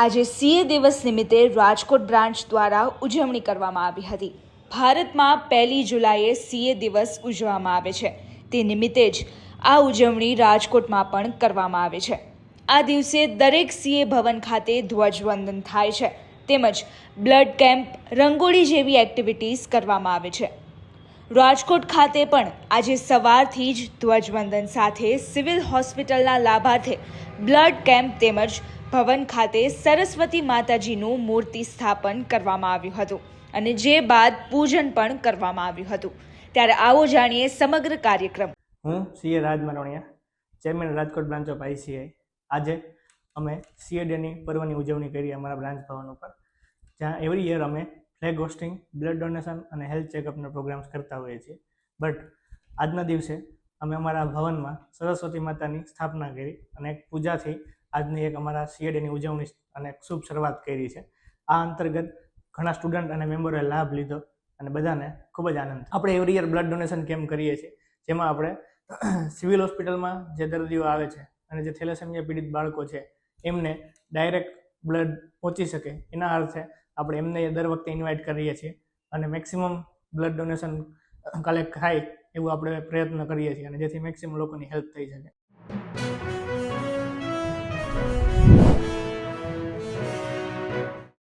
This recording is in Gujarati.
આજે સીએ દિવસ નિમિત્તે રાજકોટ બ્રાન્ચ દ્વારા ઉજવણી કરવામાં આવી હતી. ભારતમાં પહેલી જુલાઈએ સીએ દિવસ ઉજવવામાં આવે છે. તે નિમિત્તે જ આ ઉજવણી રાજકોટમાં પણ કરવામાં આવે છે. આ દિવસે દરેક સીએ ભવન ખાતે ધ્વજવંદન થાય છે. તેમજ બ્લડ કેમ્પ, રંગોળી જેવી એક્ટિવિટીઝ કરવામાં આવે છે. રાજકોટ ખાતે પણ આજે સવારથી જ ધ્વજવંદન સાથે સિવિલ હોસ્પિટલના લાભાર્થે બ્લડ કેમ્પ તેમજ ભવન ખાતે સરસ્વતી માતાજીનું મૂર્તિ સ્થાપન કરવામાં આવ્યું હતું અને જે બાદ પૂજન પણ કરવામાં આવ્યું હતું. ત્યારે આવો જાણીએ સમગ્ર કાર્યક્રમ. હું CA Raj Marvaniya chairman Rajkot branch of ICI. આજે અમે સીએ ડેની પર્વની ઉજવણી કરી અમારા બ્રાન્ચ ભવન ઉપર. જ્યાં એવરી યર અમે ફ્લેગ હોસ્ટિંગ, બ્લડ ડોનેશન અને હેલ્થ ચેકઅપના પ્રોગ્રામ્સ કરતા હોઈએ છીએ. બટ આજના દિવસે અમે અમારા ભવનમાં સરસ્વતી માતાની સ્થાપના કરી અને એક પૂજાથી આજની એક અમારા સીએડીની ઉજવણી અને શુભ શરૂઆત કરી છે. આ અંતર્ગત ઘણા સ્ટુડન્ટ અને મેમ્બરોએ લાભ લીધો અને બધાને ખૂબ જ આનંદ આપણે every year blood donation camp કરીએ છીએ? જેમાં આપણે સિવિલ હોસ્પિટલમાં જે દર્દીઓ આવે છે અને જે થેલેસેમિયા પીડિત બાળકો છે, એમને ડાયરેક્ટ બ્લડ પહોંચી શકે. એના અર્થે આપણે એમને દર વખતે ઇન્વાઇટ કરીએ છીએ અને મેક્સિમમ બ્લડ ડોનેશન કલેક્ટ થાય એવું આપણે પ્રયત્ન કરીએ છીએ અને જેથી મેક્સિમમ લોકોની હેલ્પ થઈ શકે.